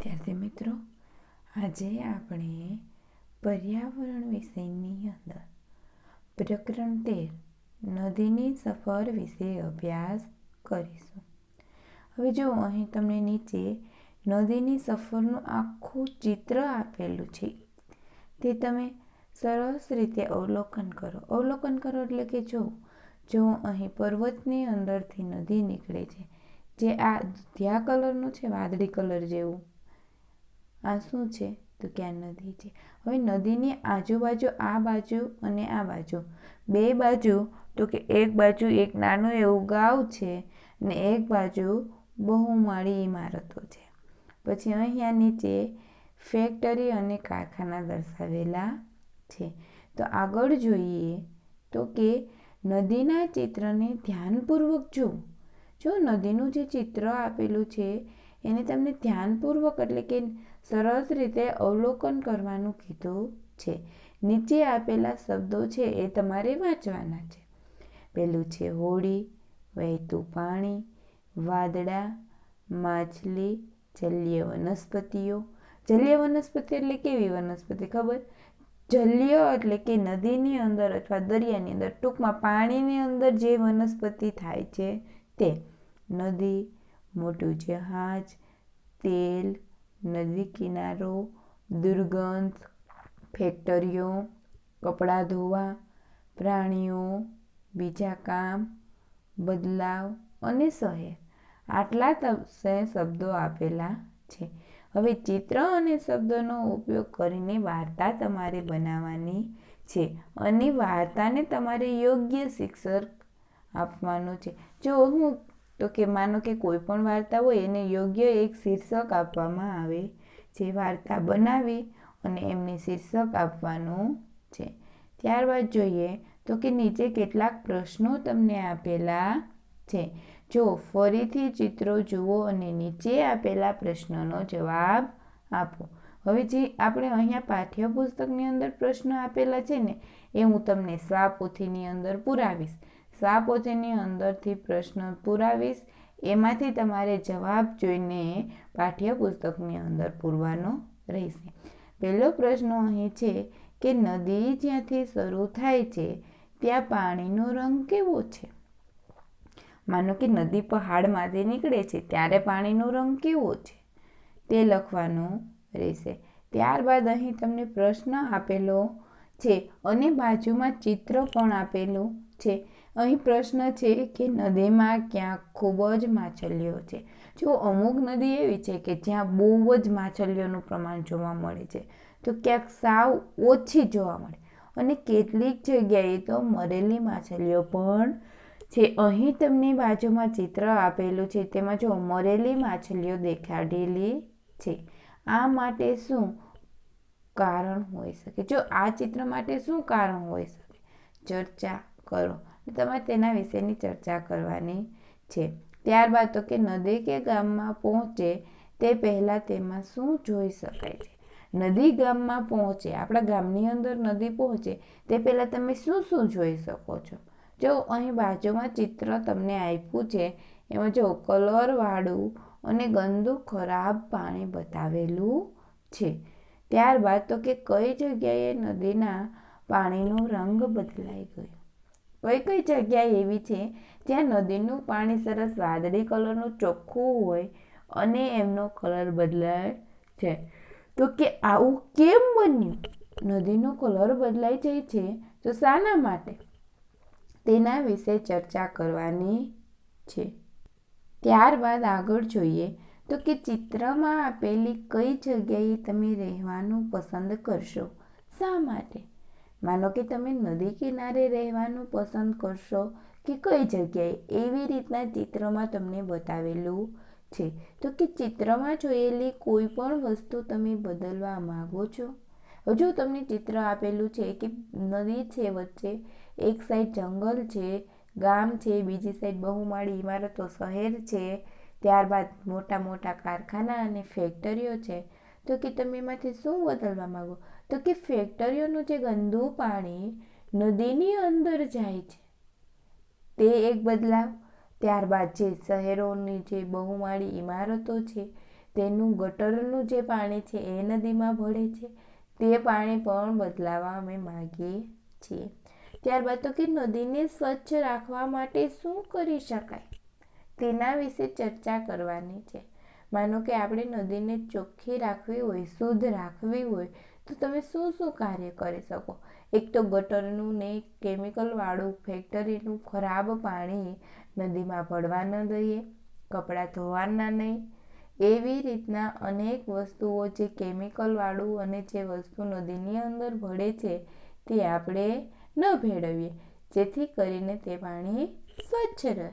વિદ્યાર્થી મિત્રો, આજે આપણે પર્યાવરણ વિષયની અંદર પ્રકરણ તેર, નદીની સફર વિશે અભ્યાસ કરીશું. હવે જો અહીં તમને નીચે નદીની સફરનું આખું ચિત્ર આપેલું છે, તે તમે સરસ રીતે અવલોકન કરો. અવલોકન કરો એટલે કે જો જો અહીં પર્વતની અંદરથી નદી નીકળે છે, જે આ ધ્યા કલરનું છે, વાદળી કલર જેવું આ શું છે? તો કે આ નદી છે. હવે નદીની આજુબાજુ આ બાજુ અને આ બાજુ. બે બાજુ, તો કે એક બાજુ એક નાનું એવું ગાવ છે ને એક બાજુ બહુમાળી ઇમારતો છે. પછી અહીંયા નીચે ફેક્ટરી અને કારખાના દર્શાવેલા છે. તો આગળ જોઈએ તો કે નદીના ચિત્રને ધ્યાનપૂર્વક જુઓ જો નદીનું જે ચિત્ર આપેલું છે, એને તમને ધ્યાનપૂર્વક એટલે કે સરસ રીતે અવલોકન કરવાનું કીધું છે. નીચે આપેલા શબ્દો છે એ તમારે વાંચવાના છે. પેલું છે હોળી, વહેતું પાણી, વાદળા, માછલી, જલીય વનસ્પતિઓ. જલીય વનસ્પતિ એટલે કેવી વનસ્પતિ ખબર? જલીય એટલે કે નદીની અંદર અથવા દરિયાની અંદર. ટૂંકમાં પાણીની અંદર જે વનસ્પતિ થાય છે તે નદી, મોટું જહાજ, તેલ નદી કિનારો, દુર્ગંધ, ફેક્ટરીઓ, કપડાં ધોવા, પ્રાણીઓ, બીજા કામ, બદલાવ અને શહેર. આટલા શબ્દો આપેલા છે. હવે ચિત્ર અને શબ્દોનો ઉપયોગ કરીને વાર્તા તમારે બનાવવાની છે અને વાર્તાને તમારે યોગ્ય શિક્ષક આપવાનું છે. જો હું તો કે માનો કે કોઈ પણ વાર્તા હોય એને યોગ્ય એક શીર્ષક આપવામાં આવે જે વાર્તા બનાવી અને એમને શીર્ષક આપવાનું છે. ત્યારબાદ જોઈએ તો કે નીચે કેટલાક પ્રશ્નો તમને આપેલા છે. જો ફરીથી ચિત્રો જુઓ અને નીચે આપેલા પ્રશ્નનો જવાબ આપો. હવે જે આપણે અહીંયા પાઠ્યપુસ્તકની અંદર પ્રશ્નો આપેલા છે ને, એ હું તમને સ્વાપોથીની અંદર પુરાવીશ. સ્વાપોથીની અંદરથી પ્રશ્ન પુરાવીશ. એમાંથી તમારે જવાબ જોઈને પાઠ્યપુસ્તકની અંદર પૂરવાનો રહેશે. પહેલો પ્રશ્ન અહીં છે કે નદી જ્યાંથી શરૂ થાય છે, ત્યાં પાણીનો રંગ કેવો છે? માનો કે નદી પહાડમાંથી નીકળે છે, ત્યારે પાણીનો રંગ કેવો છે? તે લખવાનું રહેશે. ત્યારબાદ અહીં તમને પ્રશ્ન આપેલો છે અને બાજુમાં ચિત્ર પણ આપેલું છે. અહીં પ્રશ્ન છે કે નદીમાં ક્યાંક ખૂબ જ માછલીઓ છે. જો અમુક નદી એવી છે કે જ્યાં બહુ જ માછલીઓનું પ્રમાણ જોવા મળે છે, તો ક્યાંક સાવ ઓછી જોવા મળે. અને કેટલીક જગ્યાએ તો મરેલી માછલીઓ પણ છે. અહીં તમને બાજુમાં ચિત્ર આપેલું છે, તેમાં જો મરેલી માછલીઓ દેખાડેલી છે, આ માટે શું કારણ હોઈ શકે? જો આ ચિત્ર માટે શું કારણ હોઈ શકે? ચર્ચા કરો. તમારે તેના વિશેની ચર્ચા કરવાની છે. ત્યારબાદ તો કે નદી કે ગામમાં પહોંચે તે પહેલાં તેમાં શું જોઈ શકાય છે? નદી ગામમાં પહોંચે, આપણા ગામની અંદર નદી પહોંચે, તે પહેલાં તમે શું શું જોઈ શકો છો? જો અહીં બાજુમાં ચિત્ર તમને આપ્યું છે, એમાં જો કલરવાળું અને ગંદુ ખરાબ પાણી બતાવેલું છે. ત્યારબાદ તો કે કઈ જગ્યાએ નદીના પાણીનો રંગ બદલાઈ ગયો? કઈ કઈ જગ્યા એવી છે જ્યાં નદીનું પાણી સરસ વાદળી કલરનું ચોખ્ખું હોય અને એમનો કલર બદલાય છે. તો કે આવું કેમ બન્યું? નદીનો કલર બદલાઈ જાય છે તો શાના માટે? તેના વિશે ચર્ચા કરવાની છે. ત્યારબાદ આગળ જોઈએ તો કે ચિત્રમાં આપેલી કઈ જગ્યાએ તમે રહેવાનું પસંદ કરશો? શા માટે? માનો કે તમે નદી કિનારે રહેવાનું પસંદ કરશો કે કઈ જગ્યાએ? એવી રીતના ચિત્રમાં તમને બતાવેલું છે. તો કે ચિત્રમાં જોયેલી કોઈ પણ વસ્તુ તમે બદલવા માગો છો? હજુ તમને ચિત્ર આપેલું છે કે નદી છે, વચ્ચે એક સાઈડ જંગલ છે, ગામ છે, બીજી સાઈડ બહુમાળી ઇમારતો, શહેર છે, ત્યારબાદ મોટા મોટા કારખાના અને ફેક્ટરીઓ છે. તો કે તમે એમાંથી શું બદલવા માગો? તો કે ફેક્ટરીઓનું જે ગંદુ પાણી નદીની અંદર જાય છે, તે એક બદલાવ. ત્યારબાદ જે શહેરોની જે બહુમાળી ઇમારતો છે, તેનું ગટરનું જે પાણી છે, એ નદીમાં ભળે છે. તે પાણી પણ બદલાવા અમે માગીએ છીએ. ત્યારબાદ તો કે નદીને સ્વચ્છ રાખવા માટે શું કરી શકાય? તેના વિશે ચર્ચા કરવાની છે. માનો કે આપણે નદીને ચોખ્ખી રાખવી હોય, શુદ્ધ રાખવી હોય તો તમે શું શું કાર્ય કરી શકો? એક તો ગટરનું ને કેમિકલવાળું ફેક્ટરીનું ખરાબ પાણી નદીમાં ભળવા ન દઈએ, કપડાં ધોવાના નહીં. એવી રીતના અનેક વસ્તુઓ જે કેમિકલવાળું અને જે વસ્તુ નદીની અંદર ભળે છે, તે આપણે ન ભેળવીએ, જેથી કરીને તે પાણી સ્વચ્છ રહે.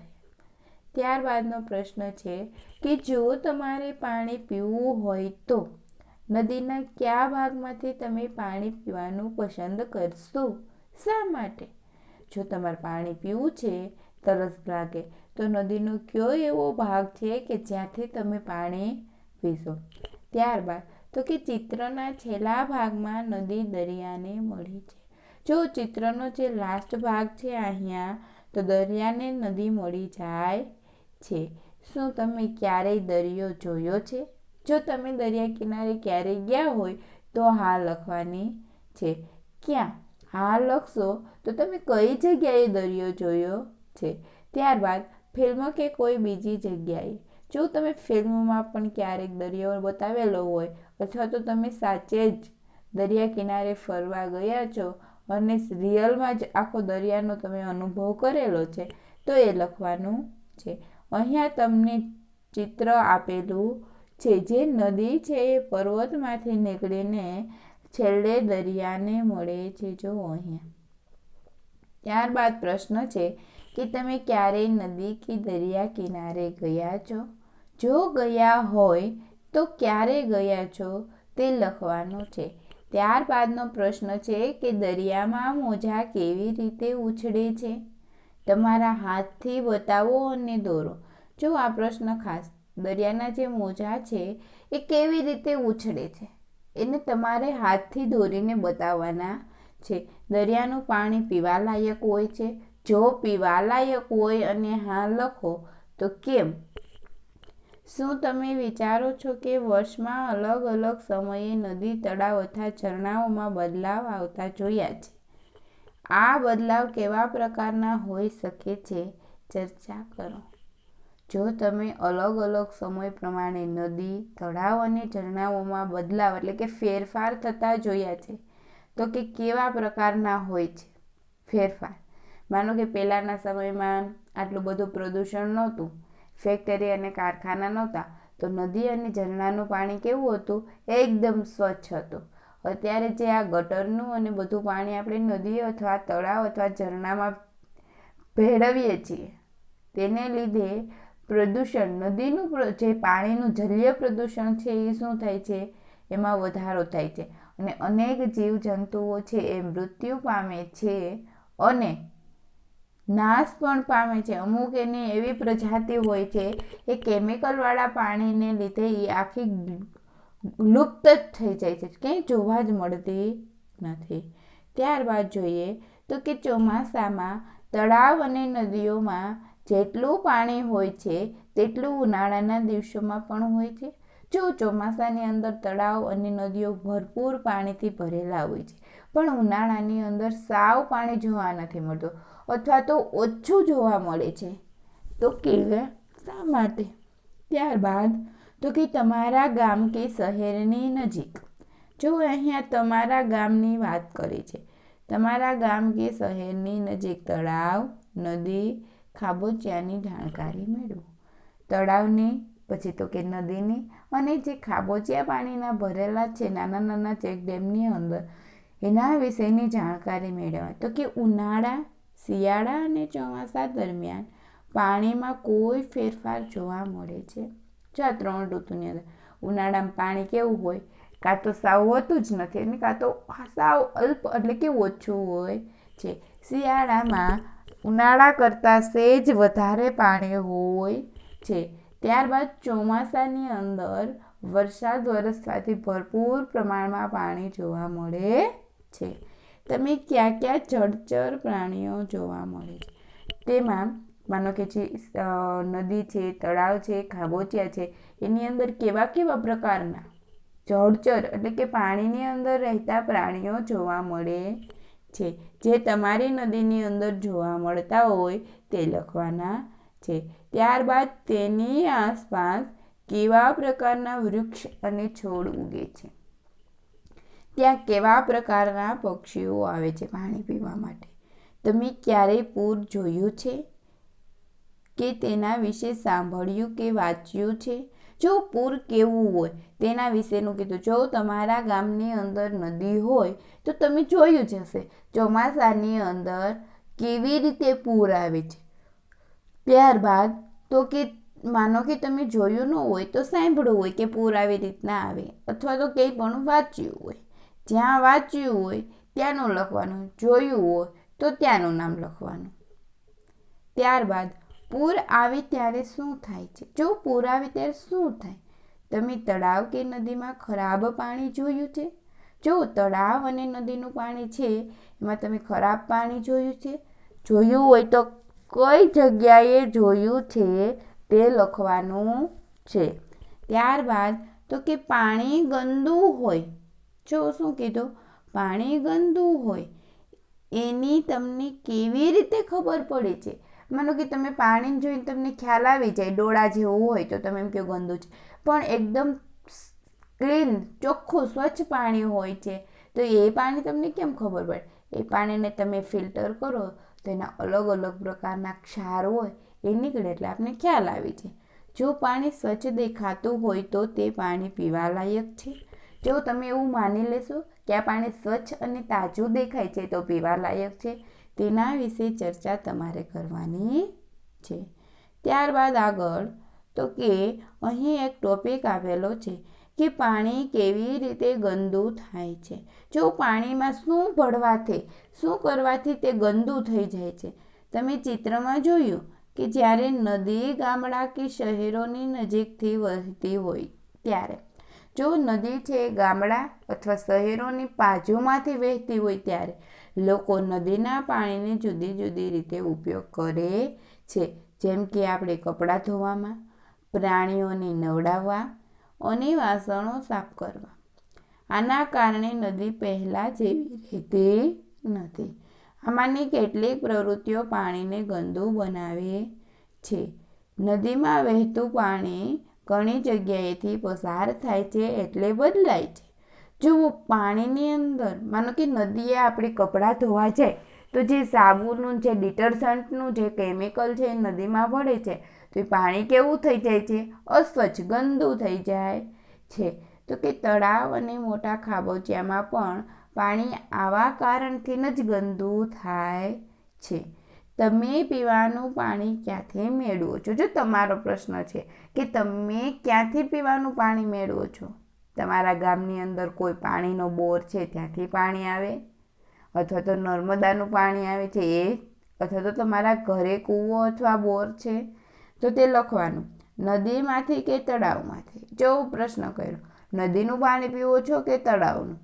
ત્યારબાદનો પ્રશ્ન છે કે જો તમારે પાણી પીવું હોય તો નદીના કયા ભાગમાંથી તમે પાણી પીવાનું પસંદ કરશો? શા માટે? જો તમારે પાણી પીવું છે, તરસ લાગે, તો નદીનો કયો એવો ભાગ છે કે જ્યાંથી તમે પાણી પીશો? ત્યારબાદ, તો કે ચિત્રના છેલ્લા ભાગમાં નદી દરિયાને મળી છે. જો ચિત્રનો જે લાસ્ટ ભાગ છે અહીંયા, તો દરિયાને નદી મળી જાય છે. શું તમે ક્યારેય દરિયો જોયો છે? જો તમે દરિયા કિનારે ક્યારેય ગયા હોય, તો હા લખવાની છે. ક્યાં? હા લખશો તો તમે કઈ જગ્યાએ દરિયો જોયો છે? ત્યારબાદ ફિલ્મ કે કોઈ બીજી જગ્યાએ? જો તમે ફિલ્મમાં પણ ક્યારેક દરિયો બતાવેલો હોય, અથવા તો તમે સાચે જ દરિયા કિનારે ફરવા ગયા છો અને રિયલમાં જ આખો દરિયાનો તમે અનુભવ કરેલો છે, તો એ લખવાનું છે. અહીંયા તમને ચિત્ર આપેલું છે. જે નદી છે એ પર્વતમાંથી નીકળીને છેલ્લે દરિયાને મળે છે. જો અહીંયા. ત્યારબાદ પ્રશ્ન છે કે તમે ક્યારેય નદી કે દરિયા કિનારે ગયા છો? જો ગયા હોય તો ક્યારે ગયા છો? તે લખવાનું છે. ત્યારબાદનો પ્રશ્ન છે કે દરિયામાં મોજા કેવી રીતે ઉછળે છે? તમારા હાથથી બતાવો અને દોરો. જો આ પ્રશ્ન ખાસ દરિયાના જે મોજા છે, એ કેવી રીતે ઉછળે છે? એને તમારે હાથથી દોરીને બતાવવાના છે. દરિયાનું પાણી પીવાલાયક હોય છે. જો પીવાલાયક હોય અને હા લખો, તો કેમ? શું તમે વિચારો છો કે વર્ષમાં અલગ અલગ સમયે નદી, તળાવ અથવા ઝરણાઓમાં બદલાવ આવતા જોયા છે? આ બદલાવ કેવા પ્રકારના હોઈ શકે છે? ચર્ચા કરો. જો તમે અલગ અલગ સમય પ્રમાણે નદી, તળાવ અને ઝરણાઓમાં બદલાવ એટલે કે ફેરફાર થતા જોયા છે, તો કે કેવા પ્રકારના હોય છે ફેરફાર? માનો કે પહેલાંના સમયમાં આટલું બધું પ્રદૂષણ નહોતું, ફેક્ટરી અને કારખાના નહોતા, તો નદી અને ઝરણાનું પાણી કેવું હતું? એકદમ સ્વચ્છ હતું. અત્યારે જે આ ગટરનું અને બધું પાણી આપણે નદી અથવા તળાવ અથવા ઝરણામાં ભેળવીએ છીએ, તેને લીધે પ્રદૂષણ, નદીનું જે પાણીનું જલીય પ્રદૂષણ છે એ શું થાય છે? એમાં વધારો થાય છે. અને અનેક જીવજંતુઓ છે એ મૃત્યુ પામે છે અને નાશ પણ પામે છે. અમુક એની એવી પ્રજાતિ હોય છે એ કેમિકલવાળા પાણીને લીધે એ આખી લુપ્ત જ થઈ જાય છે. ક્યાંય જોવા જ મળતી નથી. ત્યારબાદ જોઈએ તો કે ચોમાસામાં તળાવ અને નદીઓમાં જેટલું પાણી હોય છે, તેટલું ઉનાળાના દિવસોમાં પણ હોય છે. જો ચોમાસાની અંદર તળાવ અને નદીઓ ભરપૂર પાણીથી ભરેલા હોય છે, પણ ઉનાળાની અંદર સાવ પાણી જોવા નથી મળતું અથવા તો ઓછું જોવા મળે છે. તો કે શા માટે? ત્યારબાદ, તો કે તમારા ગામ કે શહેરની નજીક. જો અહીંયા તમારા ગામની વાત કરી છે, તમારા ગામ કે શહેરની નજીક તળાવ, નદી ખાબોચિયાની જાણકારી મેળવો. તળાવની, પછી તો કે નદીની, અને જે ખાબોચિયા પાણીના ભરેલા છે, નાના નાના ચેકડેમની અંદર, એના વિશેની જાણકારી મેળવવા. તો કે ઉનાળા, શિયાળા અને ચોમાસા દરમિયાન પાણીમાં કોઈ ફેરફાર જોવા મળે છે? જો આ ત્રણ ઋતુની અંદર. ઉનાળામાં પાણી કેવું હોય? કાં તો સાવ હોતું જ નથી અને કાં તો સાવ અલ્પ, એટલે કે ઓછું હોય છે. શિયાળામાં ઉનાળા કરતાં સેજ વધારે પાણી હોય છે. ત્યારબાદ ચોમાસાની અંદર વરસાદ વરસવાથી ભરપૂર પ્રમાણમાં પાણી જોવા મળે છે. તમે ક્યાં ક્યાં જળચર પ્રાણીઓ જોવા મળે છે? તેમાં માનો કે જે નદી છે, તળાવ છે, ખાબોચિયા છે, એની અંદર કેવા કેવા પ્રકારના જળચર એટલે કે પાણીની અંદર રહેતા પ્રાણીઓ જોવા મળે છે. જે તમારી નદીની અંદર જોવા મળતા હોય તે લખવાના છે. ત્યારબાદ તેની આસપાસ કેવા પ્રકારના વૃક્ષ અને છોડ ઉગે છે? ત્યાં કેવા પ્રકારના પક્ષીઓ આવે છે પાણી પીવા માટે? તમે ક્યારેય પૂર જોયું છે? કે તેના વિશે સાંભળ્યું કે વાંચ્યું છે? જો પૂર કેવું હોય, તેના વિશેનું કીધું. જો તમારા ગામની અંદર નદી હોય, તો તમે જોયું જ હશે, ચોમાસાની અંદર કેવી રીતે પૂર આવે છે. ત્યારબાદ તો કે, માનો કે તમે જોયું ન હોય, તો સાંભળ્યું હોય કે પૂર આવી રીતના આવે, અથવા તો કંઈ પણ વાંચ્યું હોય. જ્યાં વાંચ્યું હોય, ત્યાંનું લખવાનું. જોયું હોય, તો ત્યાંનું નામ લખવાનું. ત્યારબાદ પૂર આવે ત્યારે શું થાય છે? જો પૂર આવે ત્યારે શું થાય? તમે તળાવ કે નદીમાં ખરાબ પાણી જોયું છે? જો તળાવ અને નદીનું પાણી છે, એમાં તમે ખરાબ પાણી જોયું છે? જોયું હોય તો કઈ જગ્યાએ જોયું છે તે લખવાનું છે. ત્યારબાદ તો કે પાણી ગંદુ હોય. જો શું કીધું? પાણી ગંદુ હોય. એની તમને કેવી રીતે ખબર પડે છે? માનો કે તમે પાણી જોઈને તમને ખ્યાલ આવી જાય, ડોળા જેવું હોય તો તમે એમ કહો ગંદુ છે પણ એકદમ ક્લીન, ચોખ્ખું, સ્વચ્છ પાણી હોય છે, તો એ પાણી તમને કેમ ખબર પડે? એ પાણીને તમે ફિલ્ટર કરો, તો એના અલગ અલગ પ્રકારના ક્ષાર હોય, એ નીકળે એટલે આપણે ખ્યાલ આવી જાય. જો પાણી સ્વચ્છ દેખાતું હોય તો તે પાણી પીવા લાયક છે. જો તમે એવું માની લેશો કે આ પાણી સ્વચ્છ અને તાજું દેખાય છે તો પીવા લાયક છે. તેના વિશે ચર્ચા તમારે કરવાની છે. ત્યારબાદ આગળ તો કે અહીં એક ટોપિક આપેલો છે કે પાણી કેવી રીતે ગંદુ થાય છે. જો પાણીમાં શું ભળવાથી, શું કરવાથી તે ગંદુ થઈ જાય છે? તમે ચિત્રમાં જોયું કે જ્યારે નદી, ગામડા કે શહેરોની નજીકથી વહેતી હોય ત્યારે જો નદી છે, ગામડા અથવા શહેરોની બાજુમાંથી વહેતી હોય ત્યારે લોકો નદીના પાણીને જુદી જુદી રીતે ઉપયોગ કરે છે. જેમ કે આપણે કપડાં ધોવામાં, પ્રાણીઓને નવડાવવા, અને વાસણો સાફ કરવા. આના કારણે નદી પહેલાં જેવી રહેતી નથી. આમાંની કેટલીક પ્રવૃત્તિઓ પાણીને ગંદુ બનાવે છે. નદીમાં વહેતું પાણી ઘણી જગ્યાએથી પસાર થાય છે એટલે બદલાય છે. જો પાણીની અંદર, માનો કે નદીએ આપણે કપડાં ધોવા જાય, તો જે સાબુનું જે ડિટર્જન્ટનું જે કેમિકલ છે એ નદીમાં વળે છે, તો એ પાણી કેવું થઈ જાય છે? અસ્વચ્છ ગંદુ થઈ જાય છે. તો કે તળાવ અને મોટા ખાબોચિયામાં પણ પાણી આવા કારણથી જ ગંદુ થાય છે. તમે પીવાનું પાણી ક્યાંથી મેળવો છો? જો તમારો પ્રશ્ન છે કે તમે ક્યાંથી પીવાનું પાણી મેળવો છો? તમારા ગામની અંદર કોઈ પાણીનો બોર છે, ત્યાંથી પાણી આવે? અથવા તો નર્મદાનું પાણી આવે છે, એ? અથવા તો તમારા ઘરે કૂવો અથવા બોર છે? તો તે લખવાનું. નદીમાંથી કે તળાવમાંથી? જો પ્રશ્ન કર્યો. નદીનું પાણી પીવો છો કે તળાવનું?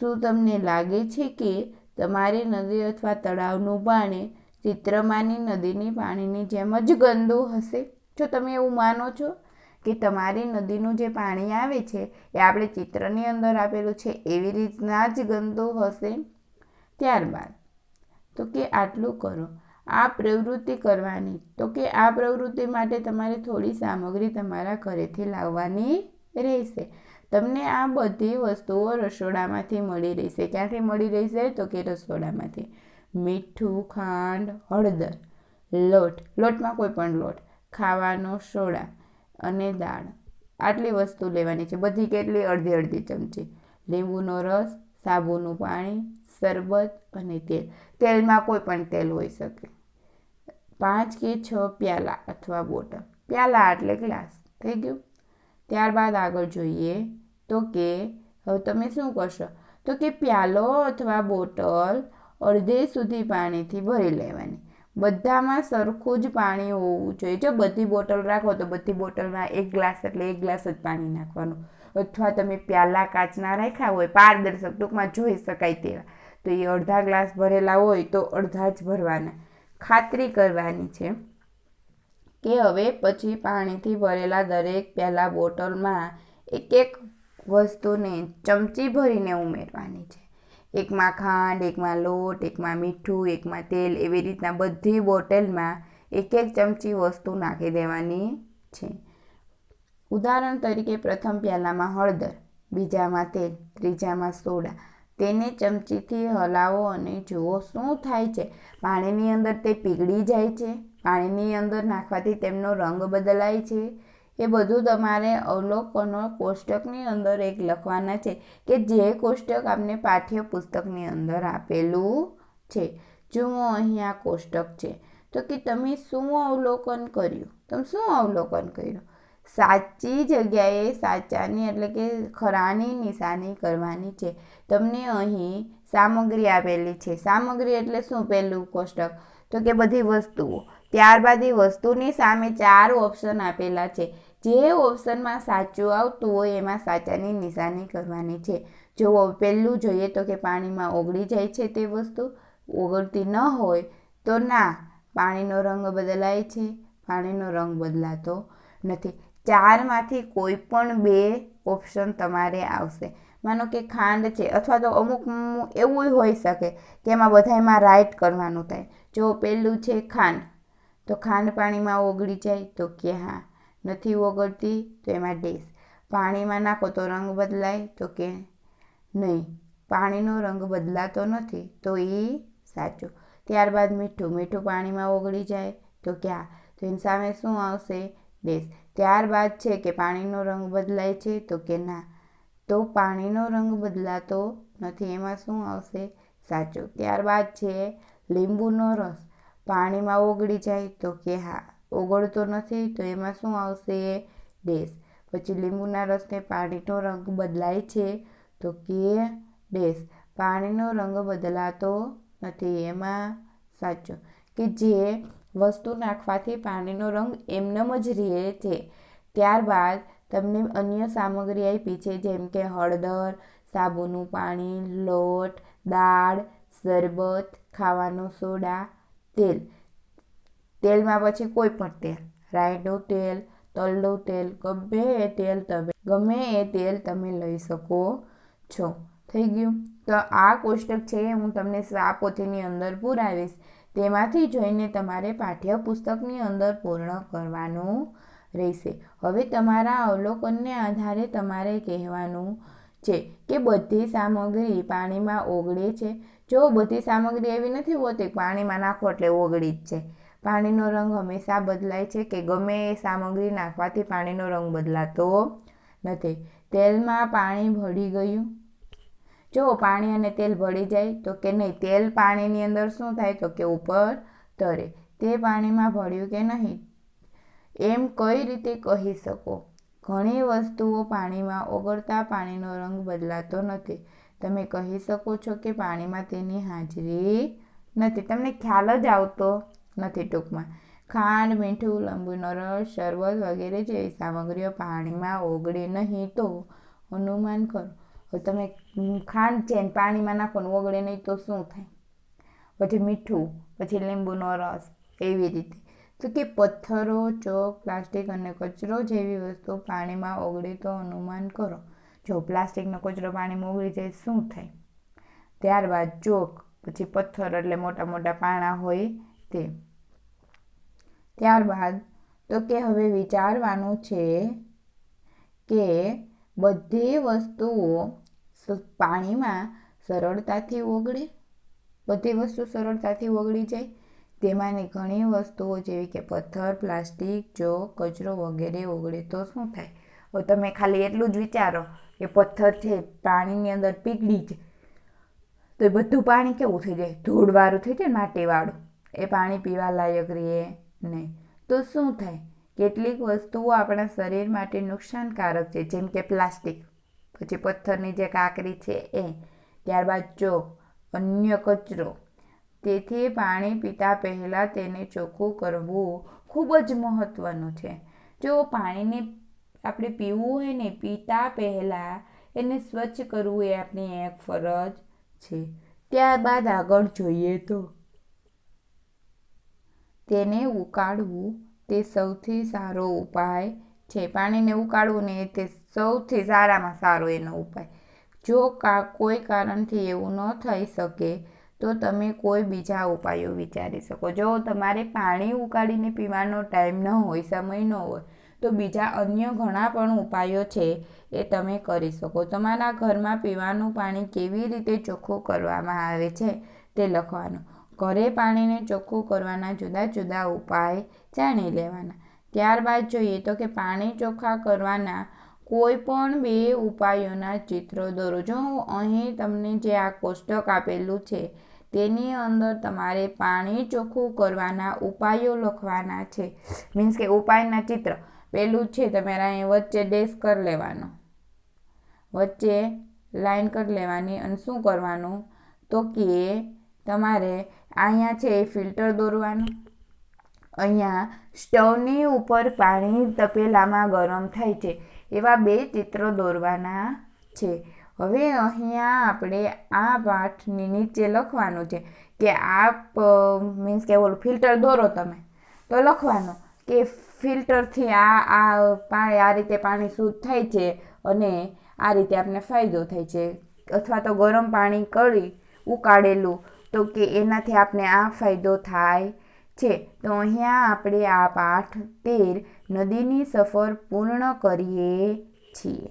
શું તમને લાગે છે કે તમારી નદી અથવા તળાવનું પાણી ચિત્રમાંની નદીની પાણીની જેમ જ ગંદુ હશે? જો તમે એવું માનો છો કે તમારી નદીનું જે પાણી આવે છે, એ આપણે ચિત્રની અંદર આપેલું છે, એવી રીતના જ ગંદુ હશે ત્યારબાદ. તો કે આટલું કરો. આ પ્રવૃત્તિ કરવાની. તો કે આ પ્રવૃત્તિ માટે તમારે થોડી સામગ્રી તમારા ઘરેથી લાવવાની રહેશે. તમને આ બધી વસ્તુઓ રસોડામાંથી મળી રહેશે. ક્યાંથી મળી રહેશે? તો કે રસોડામાંથી. મીઠું, ખાંડ, હળદર, લોટ. લોટમાં કોઈ પણ લોટ. ખાવાનો સોડા. અને દાળ. આટલી વસ્તુ લેવાની છે. બધી કેટલી? અડધી અડધી ચમચી. લીંબુનો રસ, સાબુનું પાણી, શરબત અને તેલ. તેલમાં કોઈ પણ તેલ હોઈ શકે. પાંચ કે છ પ્યાલા અથવા બોટલ. પ્યાલા એટલે ગ્લાસ. થઈ ગયું? ત્યારબાદ આગળ જોઈએ તો કે, હવે તમે શું કરશો? તો કે પ્યાલો અથવા બોટલ અડધે સુધી પાણીથી ભરી લેવાની. બધામાં સરખું જ પાણી હોવું જોઈએ. જો બધી બોટલ રાખો તો બધી બોટલમાં એક ગ્લાસ એટલે એક ગ્લાસ જ પાણી નાખવાનું. અથવા તમે પ્યાલા કાચના રાખ્યા હોય, પારદર્શક ટૂંકમાં જોઈ શકાય તેવા. તો એ અડધા ગ્લાસ ભરેલા હોય તો અડધા જ ભરવાના. ખાતરી કરવાની છે કે હવે પછી પાણીથી ભરેલા દરેક પહેલા બોટલમાં એક એક વસ્તુને ચમચી ભરીને ઉમેરવાની છે. એકમાં ખાંડ, એકમાં લોટ, એકમાં મીઠું, એકમાં તેલ એવી રીતના બધી બોટલમાં એક એક ચમચી વસ્તુ નાખી દેવાની છે. ઉદાહરણ તરીકે પ્રથમ પ્યાલામાં હળદર, બીજામાં તેલ, ત્રીજામાં સોડા. તેને ચમચીથી હલાવો અને જુઓ શું થાય છે. પાણીની અંદર તે પીગળી જાય છે. પાણીની અંદર નાખવાથી તેમનો રંગ બદલાય છે. એ બધું તમારે અવલોકનો કોષ્ટકની અંદર એક લખવાના છે કે જે કોષ્ટક આપને પાઠ્યપુસ્તકની અંદર આપેલું છે. જુઓ અહીંયા કોષ્ટક છે. તો કે તમે શું અવલોકન કર્યું? તમે શું અવલોકન કર્યું? સાચી જગ્યાએ સાચાની એટલે કે ખરાની નિશાની કરવાની છે. તમને અહીં સામગ્રી આપેલી છે. સામગ્રી એટલે શું પહેલું કોષ્ટક? તો કે બધી વસ્તુઓ. ત્યારબાદ એ વસ્તુની સામે ચાર ઓપ્શન આપેલા છે. જે ઓપ્શનમાં સાચું આવતું હોય એમાં સાચાની નિશાની કરવાની છે. જો પહેલું જોઈએ તો કે પાણીમાં ઓગળી જાય છે તે વસ્તુ, ઓગળતી ન હોય તો ના, પાણીનો રંગ બદલાય છે, પાણીનો રંગ બદલાતો નથી. ચારમાંથી કોઈ પણ બે ઓપ્શન તમારે આવશે. માનો કે ખાંડ છે અથવા તો અમુક એવું હોઈ શકે કે એમાં બધામાં રાઈટ કરવાનું થાય. જો પહેલું છે ખાંડ તો ખાંડ પાણીમાં ઓગળી જાય તો કે હા, નથી ઓગળતી તો એમાં ડેશ પાણીમાં નાખો તો રંગ બદલાય તો કે નહીં. પાણીનો રંગ બદલાતો નથી તો એ સાચો. ત્યારબાદ મીઠું મીઠું પાણીમાં ઓગળી જાય તો ક્યાં તો એની સામે શું આવશે? ડેશ ત્યારબાદ છે કે પાણીનો રંગ બદલાય છે તો કે ના. તો પાણીનો રંગ બદલાતો નથી એમાં શું આવશે? સાચો. ત્યારબાદ છે લીંબુનો રસ. પાણીમાં ઓગળી જાય તો કે હા, ઓગળતો નથી તો એમાં શું આવશે? ડેશ. પછી લીંબુના રસને પાણીનો રંગ બદલાય છે તો કે ડેશ. પાણીનો રંગ બદલાતો નથી, એમાં સાચું. કે જે વસ્તુ નાખવાથી પાણીનો રંગ એમનેમ જ રહે છે. ત્યારબાદ તમને અન્ય સામગ્રી આપી છે, જેમ કે હળદર, સાબુનું પાણી, લોટ, દાળ, શરબત, ખાવાનો સોડા તેલ. તેલમાં પછી કોઈ પણ તેલ. રાઈનું તેલ, તલનું તેલ, ગમે એ તેલ તમે, ગમે એ તેલ તમે લઈ શકો છો. થઈ ગયું? તો આ કોષ્ટક છે હું તમને પોથીની અંદર પુરાવીશ. તેમાંથી જોઈને તમારે પાઠ્યપુસ્તકની અંદર પૂર્ણ કરવાનું રહેશે. હવે તમારા અવલોકનને આધારે તમારે કહેવાનું છે કે બધી સામગ્રી પાણીમાં ઓગળે છે. જો બધી સામગ્રી એવી નથી હોતી પાણીમાં નાખો એટલે ઓગળી જ છે પાણીનો રંગ હંમેશા બદલાય છે કે ગમે એ સામગ્રી નાખવાથી પાણીનો રંગ બદલાતો નથી. તેલમાં પાણી ભળી ગયું. જો પાણી અને તેલ ભળી જાય તો કે નહીં? તેલ પાણીની અંદર શું થાય? તો કે ઉપર તરે. તે પાણીમાં ભળ્યું કે નહીં? એમ કઈ રીતે કહી શકો? ઘણી વસ્તુઓ પાણીમાં ઓગળતા પાણીનો રંગ બદલાતો નથી. તમે કહી શકો છો કે પાણીમાં તેની હાજરી નથી. તમને ખ્યાલ જ આવતો નથી ટૂંકમાં. ખાંડ, મીઠું લીંબુનો રસ શરબત વગેરે જેવી સામગ્રીઓ પાણીમાં ઓગળે નહીં તો અનુમાન કરો. તમે ખાંડ છે પાણીમાં નાખો ને ઓગળે નહીં તો શું થાય? પછી મીઠું, પછી લીંબુનો રસ એવી રીતે. તો કે પથ્થરો, ચોક, પ્લાસ્ટિક અને કચરો જેવી વસ્તુ પાણીમાં ઓગળે તો અનુમાન કરો. જો પ્લાસ્ટિકનો કચરો પાણીમાં ઓગળી જાય શું થાય? ત્યારબાદ ચોક, પછી પથ્થર એટલે મોટા મોટા પાણા હોય તે. ત્યારબાદ તો કે હવે વિચારવાનું છે કે બધી વસ્તુઓ પાણીમાં સરળતાથી ઓગળે? બધી વસ્તુ સરળતાથી ઓગળી જાય? તેમાંની ઘણી વસ્તુઓ જેવી કે પથ્થર, પ્લાસ્ટિક, ચોક, કચરો વગેરે ઓગળે તો શું થાય? તમે ખાલી એટલું જ વિચારો. કે પથ્થર છે, પાણીની અંદર પીગળી છે તો એ બધું પાણી કેવું થઈ જાય? ધૂળવાળું થઈ જાય માટીવાળું? એ પાણી પીવા લાયક રહે નહીં. તો શું થાય? કેટલીક વસ્તુઓ આપણા શરીર માટે નુકસાનકારક છે, જેમ કે પ્લાસ્ટિક. પછી પથ્થરની જે કાકરી છે એ, ત્યારબાદ જો અન્ય કચરો. તેથી પાણી પીતા પહેલાં તેને ચોખ્ખું કરવું ખૂબ જ મહત્ત્વનું છે. જો પાણીને આપણે પીવું હોય ને પીતા પહેલાં એને સ્વચ્છ કરવું એ આપણી એક ફરજ છે. ત્યારબાદ આગળ જોઈએ તો તેને ઉકાળવું તે સૌથી સારો ઉપાય છે. પાણીને ઉકાળવું ને તે સૌથી સારામાં સારો એનો ઉપાય. જો કા, કોઈ કારણથી એવું ન થઈ શકે તો તમે કોઈ બીજા ઉપાયો વિચારી શકો. જો તમારે પાણી ઉકાળીને પીવાનો ટાઈમ ન હોય, સમય ન હોય તો બીજા અન્ય ઘણા પણ ઉપાયો છે એ તમે કરી શકો. તમારા ઘરમાં પીવાનું પાણી કેવી રીતે ચોખ્ખું કરવામાં આવે છે તે લખવાનું. ઘરે પાણીને ચોખ્ખું કરવાના જુદા જુદા ઉપાય જાણી લેવાના. ત્યારબાદ જોઈએ તો કે પાણી ચોખ્ખા કરવાના કોઈ પણ બે ઉપાયોના ચિત્રો દોરો. જો અહીં તમને જે આ કોષ્ટક આપેલું છે તેની અંદર તમારે પાણી ચોખ્ખું કરવાના ઉપાયો લખવાના છે. મીન્સ કે ઉપાયના ચિત્ર. પહેલું છે તમારે અહીં વચ્ચે ડેસ કરી લેવાનો. વચ્ચે લાઈન કરી લેવાની અને શું કરવાનું? તો કે તમારે અહીંયા છે એ ફિલ્ટર દોરવાનું. અહીંયા સ્ટવની ઉપર પાણી તપેલામાં ગરમ થાય છે. એવા બે ચિત્રો દોરવાના છે. હવે અહીંયા આપણે આ પાઠની નીચે લખવાનું છે કે આ મીન્સ કે ઓલું ફિલ્ટર દોરો તમે. તો લખવાનું કે ફિલ્ટરથી આ આ પાણી આ રીતે પાણી શુદ્ધ થાય છે અને આ રીતે આપણે ફાયદો થાય છે. અથવા તો ગરમ પાણી કરી ઉકાળેલું, તો કે એનાથી આપણે આ ફાયદો થાય છે. તો અહીંયા આપણે આ પાઠ તેર નદીની સફર પૂર્ણ કરીએ છીએ.